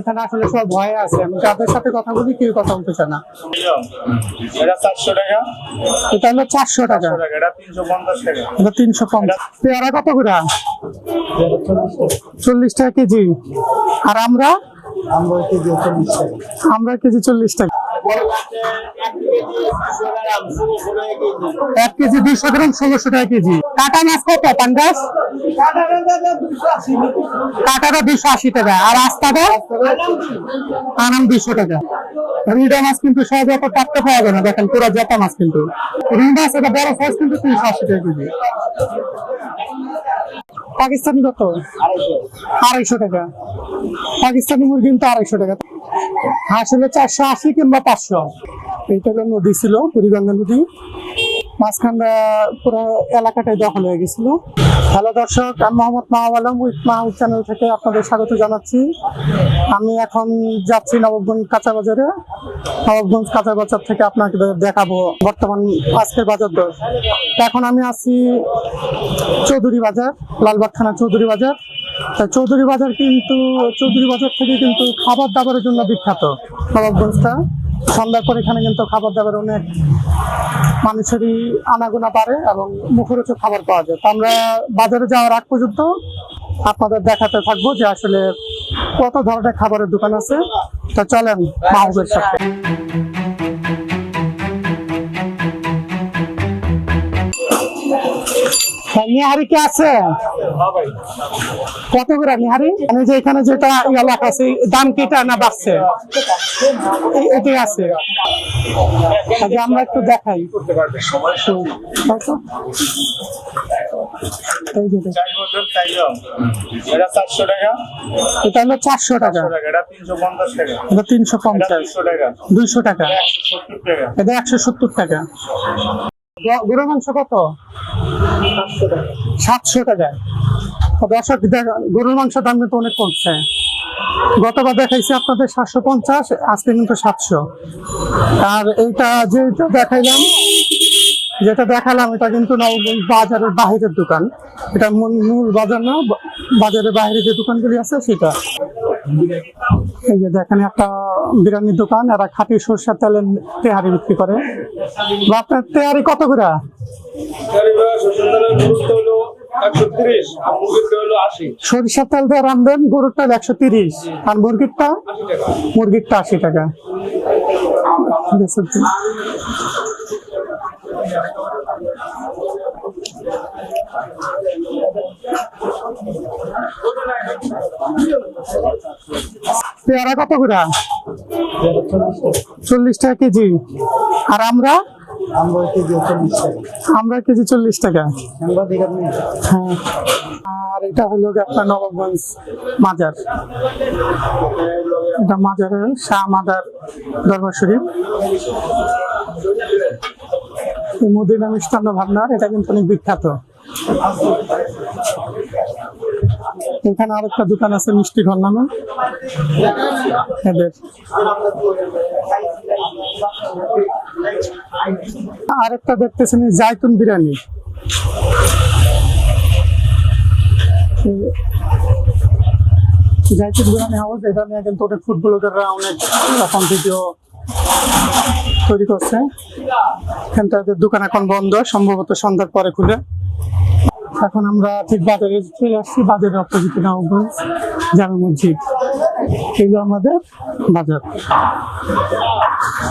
এখানে আসলে সব ভয়ে আছে। আমি যাদের সাথে কথা বলি কেউ কথা বলতে চায় না। এটা চারশো টাকা? এটা হলো চারশো টাকা। টাকা এটা তিনশো পঞ্চাশ টাকা। এটা তিনশো পঞ্চাশ। পেয়ারা কত করে? চল্লিশ টাকা কেজি। আর আমরা? আমরা কেজি চল্লিশ টাকা। আমরা কেজি চল্লিশ টাকা। এক কেজি দুইশো গ্রাম ষোলোশো টাকা কেজি। কাটা মাছ কত পাঙ্গাস কাটাটা দুইশো আশি টাকা। আর আস্তাটা? আনাম দুইশো টাকা। রুইডা মাছ কিন্তু সহজে অত টাটকা পাওয়া যায় না। দেখেন পুরো জেতা মাছ কিন্তু। রুই মাছ, এটা বড় সাইজ কিন্তু তিনশো আশি টাকা কেজি। পাকিস্তানি কত? আড়াইশো টাকা। পাকিস্তানি মুরগি কিন্তু আড়াইশো টাকা। হাঁস হলে চারশো আশি কিংবা পাঁচশো। এইটা নদী ছিল, বুড়িগঙ্গা নদী। মাঝখানটা পুরো এলাকাটাই দখল হয়ে গেছিল। হ্যালো দর্শক, আমি মোহাম্মদ মাহবুব আলম উইথ মাহবুব চ্যানেল থেকে আপনাদের স্বাগত জানাচ্ছি। আমি এখন যাচ্ছি নবাবগঞ্জ কাঁচা বাজারে। নবাবগঞ্জ কাঁচা বাজার থেকে আপনাকে দেখাবো বর্তমান আজকের বাজার দর। এখন আমি আছি চৌধুরী বাজার, লালবাগ থানা চৌধুরী বাজার। তা চৌধুরী বাজার কিন্তু, চৌধুরী বাজার থেকে কিন্তু খাবার দাবারের জন্য বিখ্যাত নবাবগঞ্জটা। সন্ধ্যার পর এখানে কিন্তু খাবার দাবার অনেক মানুষেরই আনাগোনা পারে এবং মুখরোচক খাবার পাওয়া যায়। তো আমরা বাজারে যাওয়ার আগ পর্যন্ত আপনাদের দেখাতে থাকব যে আসলে কত ধরনের খাবারের দোকান আছে। তো চলেন মাহবুবের সাথে। নিহারি কি আছে? কত করে নিহারি? মানে যে এখানে যেটা লেখা আছে দাম কিটা না বাড়ছে? আছে। আমরা একটু দেখাই। এটা হলো চারশো টাকা। এটা তিনশো পঞ্চাশ দুইশো টাকা। টাকা। এটা একশো সত্তর টাকা। গরুর মাংস কত? সাতশো টাকা। দর্শক গরুর মাংসের দাম কিন্তু অনেক কমছে। গতবার দেখাইছি আপনাদের সাতশো পঞ্চাশ, আজকে কিন্তু সাতশো। আর এইটা যেটা দেখাইলাম যেটা দেখালাম এটা কিন্তু নবগঞ্জ বাজারের বাহিরের দোকান। এটা মূল বাজার না বাজারের বাইরে যে দোকানগুলি আছে সেটা। এই যে দেখেন একটা বিরিয়ানির দোকান এরা খাঁটি সরষের তেলের তেহারি বিক্রি করে। বা আপনার তেহারি কত করে? সরিষার তেল দিয়ে রান্ধবেন গরুর তেল একশো তিরিশ আর মুরগিরটা মুরগিরটা আশি টাকা। পেয়ারা কত করে? চল্লিশ টাকা কেজি। আর আমরা? আমরা কেজি চল্লিশ টাকা। হ্যাঁ। আর এটা হলো আপনার নবাবগঞ্জ মাজার। এটা মাজারের শাহ মাদার দরবার শরীফ। এই মদিনা মিষ্টান্ন ভাবনার, এটা কিন্তু অনেক বিখ্যাত। এখানে আরেকটা দোকান আছে মিষ্টি ঘর নামে। এদের। আরেকটা দেখতেছেন জায়তুন বিরিয়ানি। জাইতুন বিরিয়ানি হাউস, এটা নিয়ে কিন্তু অনেক ফুড ব্লগাররা অনেক রকম ভিডিও তৈরি করছে। কিন্তু এদের দোকান এখন বন্ধ, সম্ভবত সন্ধ্যার পরে খুলে। এখন আমরা ঠিক বাজারে চলে আসছি, বাজারের অপোজিটে নবগঞ্জ জামে মসজিদ। এগুলো আমাদের বাজার।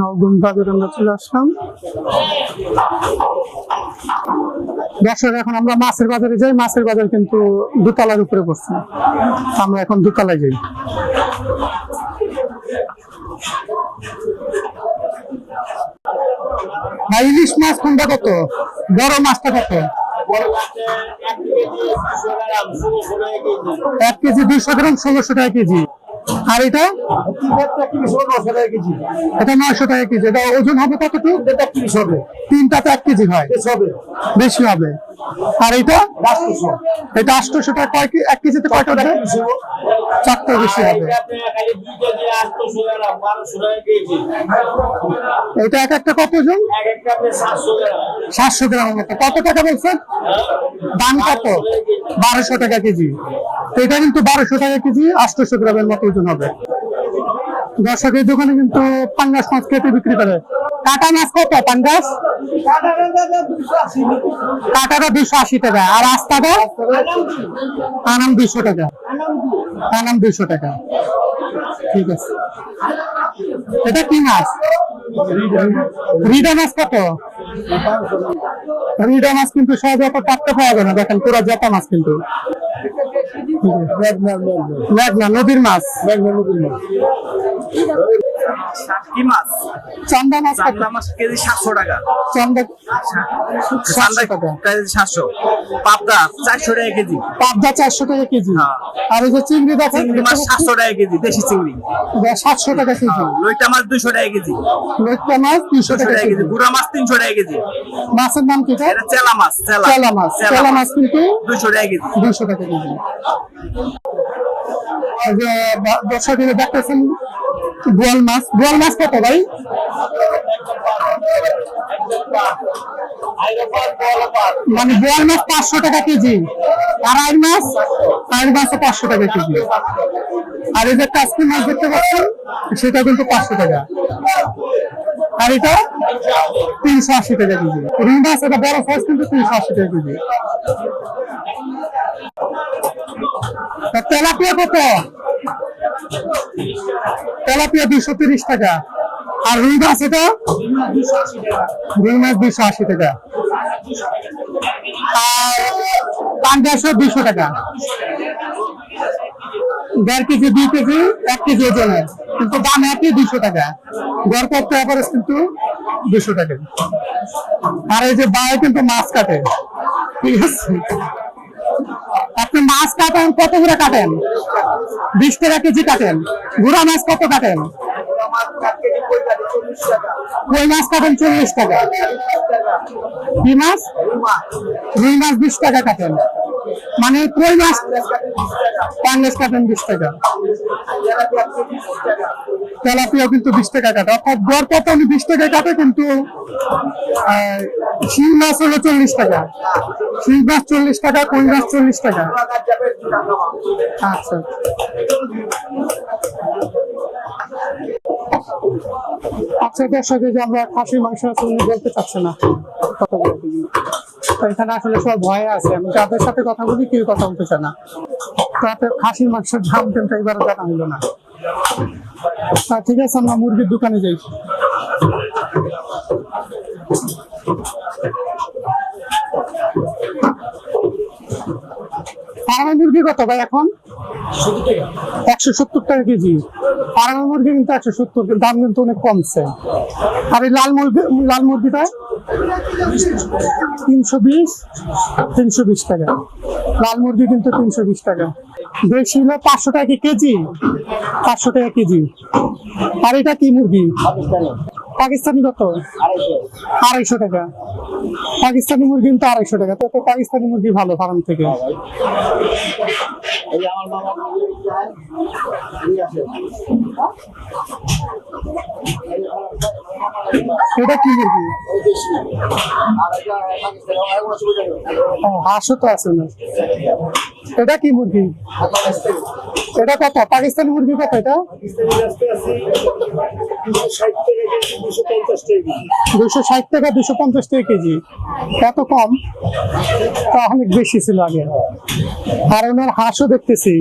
নবগঞ্জ বাজারে আমরা চলে আসলাম। দর্শক এখন আমরা মাছের বাজারে যাই, মাছের বাজার কিন্তু দোতলার উপরে পড়ছে। আমরা এখন দোতলায় যাই। ভাই ইলিশ মাছ কোনটা কত? বড় মাছটা কত? এক কেজি দুইশো গ্রাম ষোলোশো টাকা কেজি। আর এটা? এটা নয়শো টাকা কেজি। এটা ওজন হবে কতটুকু? তিনটাতে এক কেজি হয়। বেশি হবে। আর এটা? এটা আটশোশো টাকা কয় এক কেজিতে কয়টা হবে চারটা বেশি হবে। এটা এক একটা কত ওজন সাতশো গ্রামের মতো। কত টাকা বলছেন? দাম কত? বারোশো টাকা কেজি। তো এটা কিন্তু বারোশো টাকা কেজি আটশোশো গ্রামের মতো ওজন হবে। দর্শকের দোকানে কিন্তু পাঙ্গাস মাছ কেটে বিক্রি করে। কাটা মাছ কত পাঙ্গাস কাটাটা দুশো আশি টাকা। আর আস্তাটা? আনাম দুশো টাকা। আনাম দুশো টাকা। ঠিক আছে। এটা কি মাছ? রিডা মাছ কত? রিডা মাছ কিন্তু সহজে অত টাটকা পাওয়া যায় না। দেখেন পুরো জেতা মাছ কিন্তু। মেঘনা নদীর মাছ। মেঘনা নদীর মাছ। কি মাছ। চান্দা মাছ চান্দা মাছ কেজি সাতশো টাকা। চান্দা চান্দা কেজি সাতশো। পাবদা চারশো টাকা কেজি। পাবদা চারশো টাকা কেজি। হ্যাঁ। আর এই যে চিংড়ি দেখেন চিংড়ি মাছ সাতশো টাকা কেজি দেশি চিংড়ি। সাতশো টাকা কেজি। লইটা মাছ দুশো টাকা কেজি। লইট্টা মাছ দুশো টাকা কেজি। গুড়া মাছ তিনশো টাকা কেজি। মাছের নাম কি এটা? চেলা মাছ চেলা। মাছ। চেলা মাছ। কিন্তু দুশো টাকা কেজি। দুশো টাকা কেজি। দর্শক দেখতেছেন বোয়াল মাছ বোয়াল মাছ কত ভাই? মানে বোয়াল মাছ পাঁচশো টাকা কেজি। আর মাছ মাছও পাঁচশো টাকা কেজি। আর এই যে কাশ্মী মাছ দেখতে পাচ্ছেন, সেটা কিন্তু পাঁচশো টাকা। আর এটা তিনশো আশি টাকা কেজি। রুই মাছ, এটা বড় সাইজ কিন্তু তিনশো আশি টাকা কেজি। তেলাপিয়া কত? তেলাপিয়া দুশো তিরিশ টাকা। আর রুই মাছ এটা? রুই মাছ দুশো আশি টাকা। আর পাঙ্গাসও দুশো টাকা। দেড় কেজি, দুই কেজি, এক কেজি ওজনের। কিন্তু দাম একই দুশো টাকা। গড় করতে অপারেস কিন্তু দুশো টাকা। আর এই যে বায়ে কিন্তু মাছ কাটে। ঠিক আছে? আপনি মাছ কাটেন, কত করে কাটেন? বিশ টাকা কেজি কাটেন। গুড়া মাছ কত কাটেন? কই মাছ কাটেন? চল্লিশ টাকা। কি মাছ? রুই মাছ বিশ টাকা কাটেন। মানে কই মাছ? পাঙ্গাস কাটেন বিশ টাকা। তেলাপিয়া কিন্তু বিশ টাকা কাটে। অর্থাৎ গড় কত উনি বিশ টাকা কাটে কিন্তু আহ, শিং মাছ হলো চল্লিশ টাকা। শিং মাছ চল্লিশ টাকা কই মাছ চল্লিশ টাকা। আচ্ছা। আচ্ছা দর্শক এই যে আমরা খাসির মাংস বলতে চাচ্ছে না। এখানে আসলে সব ভয়ে আছে। আমি তাদের সাথে কথা বলি, কেউ কথা বলতে চায় না। তাতে খাসির মাংসের দাম কিন্তু এবার জানা হলো না। তা ঠিক আছে, আমরা মুরগির দোকানে যাই। ফার্মা মুরগি কত ভাই এখন? একশো সত্তর টাকা। কেজি। ফার্মা মুরগি কিন্তু একশো সত্তর দাম কিন্তু অনেক কমছে। আর এই লাল মুরগি, লাল মুরগিটা তিনশো বিশ তিনশো বিশ টাকা। লাল মুরগি কিন্তু তিনশো বিশ টাকা। দেশি হলো পাঁচশো টাকা কেজি, পাঁচশো টাকা কেজি। আর এটা কি মুরগি? পাকিস্তানি কত আড়াইশো টাকা। পাকিস্তানি মুরগি কিন্তু আড়াইশো টাকা। তো পাকিস্তানি মুরগি ভালো ফার্ম থেকে। এটা কি মুরগি? হাঁসও তো আছে না। এটা কি মুরগি? এটা কত? পাকিস্তানি মুরগি কত এটা? দুশো ষাট টাকা দুশো পঞ্চাশ টাকা কেজি। এত কম? তা অনেক বেশি ছিল আগে। আর ওনার হাঁসও দেখতেছি।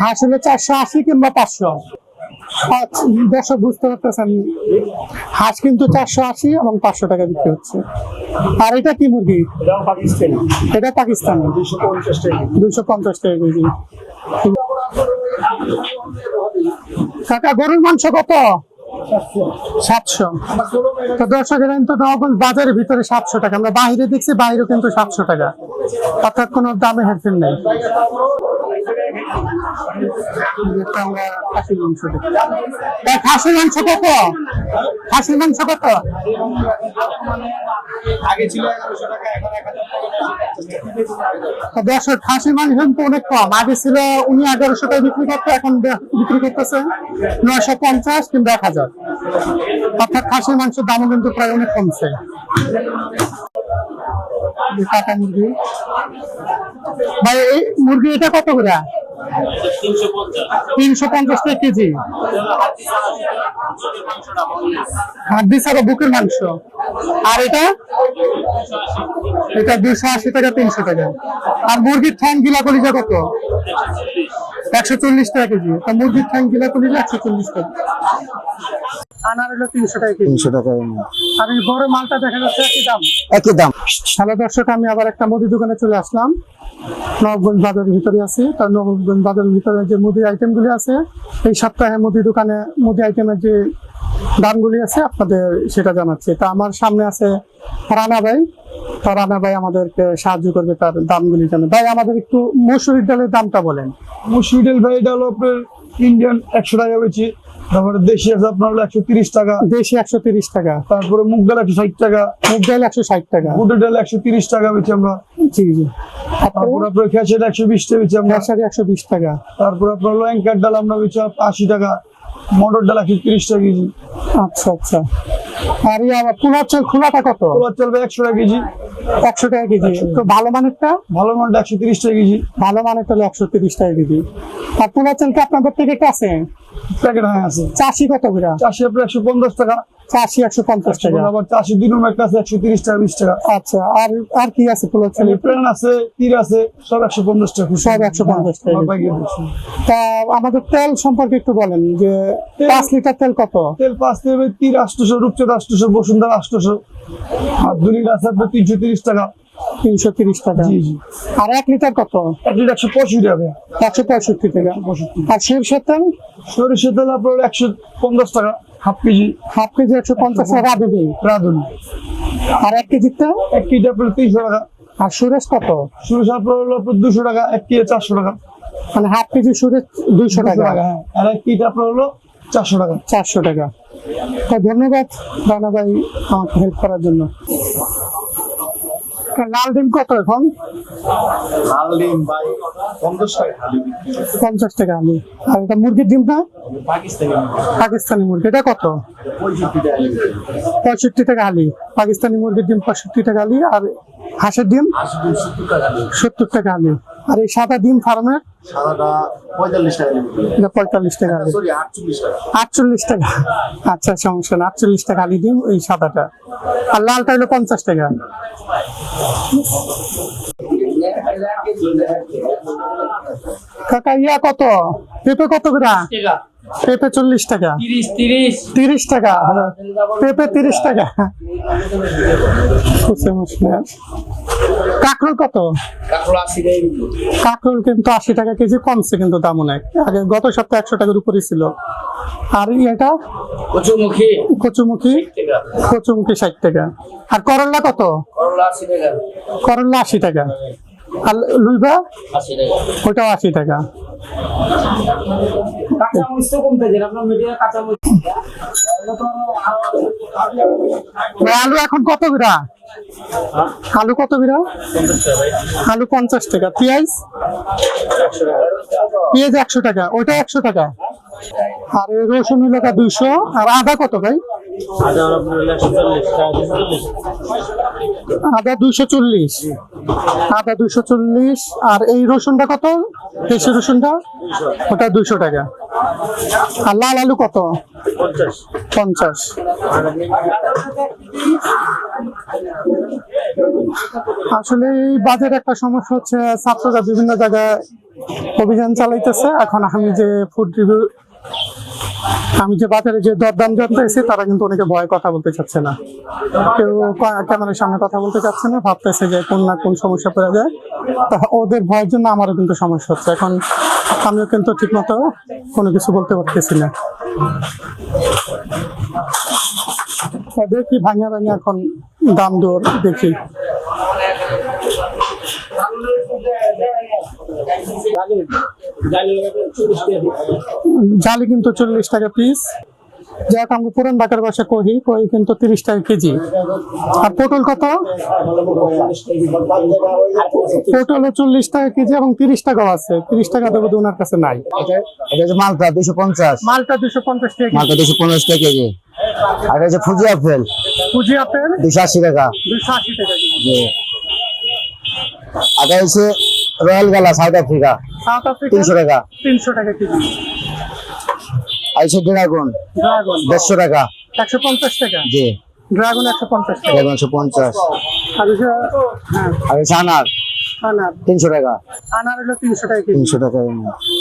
হাঁস হলো চারশো আশি কিংবা পাঁচশো। আচ্ছা, দর্শক বুঝতে পারতেছেন হাঁস কিন্তু চারশো আশি এবং পাঁচশো টাকা বিক্রি হচ্ছে। আর এটা কি মুরগি? এটা পাকিস্তানি। দুশো পঞ্চাশ টাকা কেজি। কাকা, গরুর মাংস কত? সাতশো। তো দর্শক হাজার কিন্তু বাজারের ভিতরে সাতশো টাকা। আমরা বাইরে দেখছি বাইরে কিন্তু সাতশো টাকা। অর্থাৎ কোনো দামে হেরফের নেই। আমরা খাসির মাংস দেখি। খাসির মাংস কত? খাসির মাংস কত? আগে ছিল খাসির অনেক কম। আগে ছিল উনি এগারোশো টাকা বিক্রি করতো এখন বিক্রি করতেছে নয়শো পঞ্চাশ কিংবা এক হাজার। অর্থাৎ খাসির মাংসের দামও কিন্তু প্রায় অনেক কমছে। কাটা মুরগি। ভাই, এই মুরগি এটা কত করে? তিনশো পঞ্চাশ টাকা কেজি। হাড্ডি ছাড়া বুকের মাংস। আর এটা? এটা দুশো আশি টাকা, তিনশো টাকা। আর মুরগির ঠ্যাং গিলা কলিজা কত? একশো চল্লিশ টাকা কেজি। আর মুরগির ঠ্যাং গিলা করলে একশো চল্লিশ টাকা। আনার হলো তিনশো টাকা তিনশো টাকা আর এই বড় মালটা দেখা যাচ্ছে একই দাম। একই দাম। সারা দর্শক আমি আবার একটা মুদি দোকানে চলে আসলাম। নবগঞ্জ বাজারের ভিতরে আছি। তার নবগঞ্জ বাজারের ভিতরে যে মুদি আইটেমগুলি আছে এই সপ্তাহে মুদি দোকানে মুদি আইটেমের যে দামগুলি আছে আপনাদের সেটা জানাচ্ছি। তা আমার সামনে আছে রানা ভাই। তো রানা ভাই আমাদেরকে সাহায্য করবে তার দামগুলি জানে ভাই আমাদের একটু মসুরির ডালের দামটা বলেন। মুসুরি ডাল ভাই এটা হলো আপনার ইন্ডিয়ান একশো টাকা বেশি তারপরে দেশি আছে আপনার হলো একশো তিরিশ টাকা। দেশি একশো তিরিশ টাকা। তারপরে মুগ ডাল একশো ষাট টাকা। মুগ ডাল একশো ষাট টাকা। বুটের ডাল একশো তিরিশ টাকা বেশি আমরা। জি জি। তারপর আপনার খেসের একশো বিশ টাকা বেশি আমরা। খেসারি একশো বিশ টাকা। তারপর আপনার হলো অ্যাঙ্কার ডাল আমরা বেশি আশি টাকা। মটর ডাল একশো তিরিশ টাকা কেজি? আচ্ছা আচ্ছা। আর ইয়ে আবার পোলার চাল খোলাটা কত? কলার চলবে একশো টাকা কেজি। একশো টাকা কেজি। তো ভালো মানেরটা? ভালো মানেরটা একশো তিরিশ টাকা কেজি। ভালো মানেরটা হলো একশো তিরিশ টাকা কেজি। আর পোলার চাল কি আপনাদের থেকে কাছে প্যাকেট হ্যাঁ আছে। চাষি কত করে? চাষি আপনার একশো পঞ্চাশ টাকা। চাষি একশো পঞ্চাশ টাকা। আবার চাষি দুই একটা আছে একশো তিরিশ টাকা বিশ টাকা। আচ্ছা আর আর কি আছে প্লেন আছে তীর আছে সব একশো পঞ্চাশ টাকা সব 150 টাকা। তা আমাদের তেল সম্পর্কে একটু বলেন যে পাঁচ লিটার তেল কত? তেল পাঁচ তীর আষ্টশো রূপচাঁদ আষ্টশো বসুন্ধরা আষ্টশো আর দু লিটার আছে আপনার তিনশো তিরিশ টাকা। তিনশো তিরিশ টাকা। আর এক লিটার কত? একশো পঁয়ষট্টি টাকা। একশো পঁয়ষট্টি টাকা। আর সরষের তেল? সরিষার তেল আপনার একশো পঞ্চাশ টাকা হাফ কেজি। হাফ কেজি একশো পঞ্চাশ টাকা রাঁধুন। আর এক তেল? এক কেজি আপনার তিনশো টাকা। আর সুরেশ কত? সরিষা আপনার হলো আপনার দুশো টাকা এক কেজি চারশো টাকা। মানে হাফ কেজি সুরেশ দুইশো টাকা। হ্যাঁ। আর এক কেজি আপনার হলো চারশো টাকা। চারশো টাকা। ধন্যবাদ রানা ভাই আমাকে হেল্প করার জন্য। লাল ডিম কত এখন লাল ডিম ভাই পঞ্চাশ টাকা পঞ্চাশ টাকা আলু আর এটা মুরগির ডিমটা পাকিস্তানি পাকিস্তানি মুরগি। এটা কত? পঁয়ষট্টি টাকা। আলি পাকিস্তানি মুরগির ডিম পঁয়ষট্টি টাকা আলি আর হাঁসের ডিম? সত্তর টাকা আলি আর এই সাদা ডিম ফার্মের সাদাটা পঁয়তাল্লিশ টাকা আটচল্লিশ টাকা। আচ্ছা সমস্যা না আটচল্লিশ টাকা আলি ডিম এই সাদাটা। আর লালটা হলো পঞ্চাশ টাকা। কাকা ইয়া কত? পেঁপে কত করে? পেঁপে চল্লিশ টাকা। তিরিশ টাকা। পেঁপে তিরিশ টাকা। কাঁকরোল কত? কাঁকরোল কিন্তু আশি টাকা কেজি কমছে কিন্তু দাম অনেক। আগে গত সপ্তাহে একশো টাকার উপরে ছিল। আর এটা? কচুমুখী। কচুমুখী? কচুমুখী ষাট টাকা। আর করল্লা কত? করলা আশি টাকা। করল্লা আশি টাকা। আর লুইবা? ওটাও আশি টাকা। কাঁচা কমতে আপনার মিডিয়া কাঁচা আলু এখন কত বিরা আলু কত বিরা আলু পঞ্চাশ টাকা। পেঁয়াজ? পেঁয়াজ একশো টাকা। ওইটা একশো টাকা। আর রসুন এলাকা দুইশো। আর আদা কত ভাই? আদা দুইশো চল্লিশ। আদা দুইশো চল্লিশ। আর এই রসুনটা কত? দেশি রসুনটা? ওটা দুইশো টাকা। আর লাল আলু কত? পঞ্চাশ। আসলে এই বাজারে একটা সমস্যা হচ্ছে ছাত্ররা বিভিন্ন জায়গায় অভিযান চালাইতেছে। এখন আমি যে ফুড রিভিউ আমি যে বাজারে যে দরদাম জানতেছি তারা কিন্তু অনেকে ভয়ে কথা বলতে চাচ্ছে না। কেউ ক্যামেরার সামনে কথা বলতে চাচ্ছে না, ভাবতেছে যে কোন না কোন সমস্যা পড়ে যায়। তা ওদের ভয়ের জন্য আমারও কিন্তু সমস্যা হচ্ছে। এখন আমিও কিন্তু ঠিকমতো কোনো কিছু বলতে পারতেছি না। দেখি ভাঙা ভাঙা এখন দাম দর দেখি। জালি কিন্তু চল্লিশ টাকা পিস যাক আমরা পুরান ঢাকার বাসা কহি কহি কিন্তু তিরিশ টাকা কেজি। আর পটল কত? পটল চল্লিশ টাকা কেজি এবং তিরিশ টাকাও আছে। তিরিশ টাকা দেবো ওনার কাছে নাই। মালটা দুশো পঞ্চাশ। মালটা দুশো পঞ্চাশ টাকা মালটা দুশো পঞ্চাশ টাকা কেজি। আর এটা হচ্ছে ফুজি আপেল। পুঁজি আপেল? দুশো আশি টাকা। দুশো আশি টাকা কেজি হচ্ছে রয়্যাল গালা সাউথ আফ্রিকা। South Africa? তিনশো টাকা। তিনশো টাকা কেজি। আর হচ্ছে ড্রাগন। ড্রাগন। দেড়শো টাকা। একশো পঞ্চাশ টাকা? জি। ড্রাগন একশো পঞ্চাশ টাকা। একশো পঞ্চাশ। আর হ্যাঁ। আর আনার। আনার। তিনশো টাকা। আনার হলো তিনশো টাকা তিনশো টাকা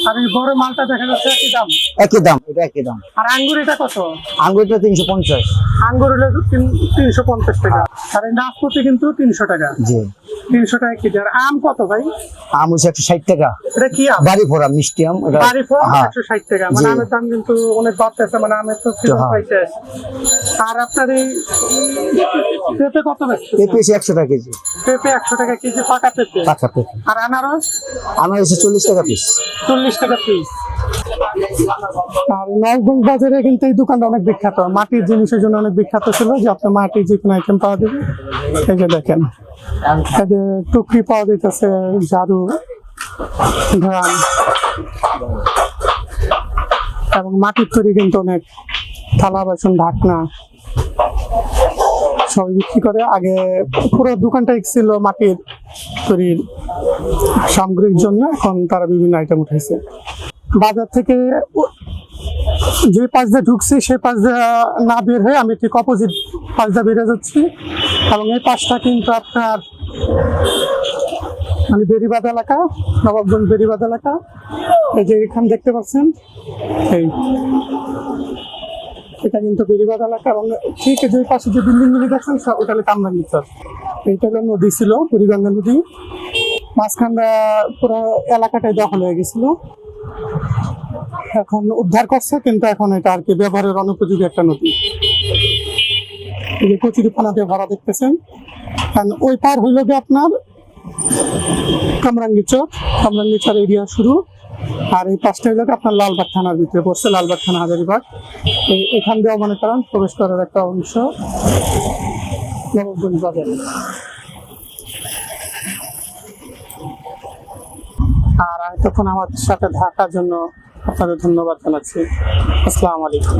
আর এই বড় মালটা দেখা যাচ্ছে একই দাম। একই দাম এটা একই দাম। আর আঙ্গুর এটা কত? আঙ্গুরটা তিনশো পঞ্চাশ। আঙ্গুর হলো তিনশো পঞ্চাশ টাকা। আর এই নাশপাতি কিন্তু তিনশো টাকা। জি। তিনশো টাকা কেজি। আর আম কত ভাই? আম হচ্ছে একশো ষাট টাকা। এটা কি আম? বাড়ি ফোড়া মিষ্টি আম এটা বাড়ি হ্যাঁ। একশো ষাট টাকা। মানে আমের দাম কিন্তু অনেক বাড়তেছে। মানে আমের তো সিজন হ্যাঁ। পাইছে। আর আপনার এই পেঁপে কত পেঁপে একশো টাকা কেজি। পেঁপে একশো টাকা কেজি পাকা পেঁপে। পাকা পেঁপে আর আনারস? হচ্ছে চল্লিশ টাকা পিস চল্লিশ টাকা পিস আর নবগঞ্জ বাজারে কিন্তু এই দোকানটা অনেক বিখ্যাত। মাটির জিনিসের জন্য অনেক বিখ্যাত ছিল। যে আপনার মাটির যে কোনো আইটেম পাওয়া যাবে। এই যে দেখেন। এই টুকরি পাওয়া যাইতেছে ঝাড়ু ধান এবং মাটির তৈরি কিন্তু অনেক। থালা বাসন ঢাকনা। সবাই বিক্রি করে। আগে পুরো দোকানটাই ছিল মাটির তৈরির সামগ্রীর জন্য, এখন তারা বিভিন্ন আইটেম উঠেছে বাজার থেকে যে পাশ দিয়ে ঢুকছি, সে পাশ দিয়ে না বের হয়ে আমি ঠিক অপোজিট পাশ দিয়ে বেরিয়ে যাচ্ছি। এবং এই পাশটা কিন্তু আপনার মানে বেরিবাদ এলাকা, নবাবগঞ্জ বেরিবাদ এলাকা। এই যে এখানে দেখতে পাচ্ছেন, এই এটা কিন্তু বেরিবাদ এলাকা এবং ঠিক যে পাশে যে বিল্ডিং গুলি দেখছেন ওটা হলো কামরাঙ্গিচর এইটা হলো নদী ছিল, বুড়িগঙ্গা নদী। মাঝখানটা পুরো এলাকাটাই দখল হয়ে গেছিল। এখন উদ্ধার করছে, কিন্তু এখন এটা আর কি ব্যবহারের অনুপযোগী একটা নদী। এই যে দিয়ে ভরা দেখতেছেন। কারণ ওই পার হইল গিয়ে আপনার কামরাঙ্গি চর কামরাঙ্গি চর এরিয়া শুরু। আর এই পাঁচটা এলাকা আপনার লালবাগ থানার ভিতরে পড়ছে, লালবাগ থানা হাজারিবাগ। এখান দিয়েও মনে করেন প্রবেশ করার একটা অংশ নবগঞ্জ বাজারে। আর আমার সাথে থাকার জন্য আপনাদের ধন্যবাদ জানাচ্ছি। আসসালামু আলাইকুম।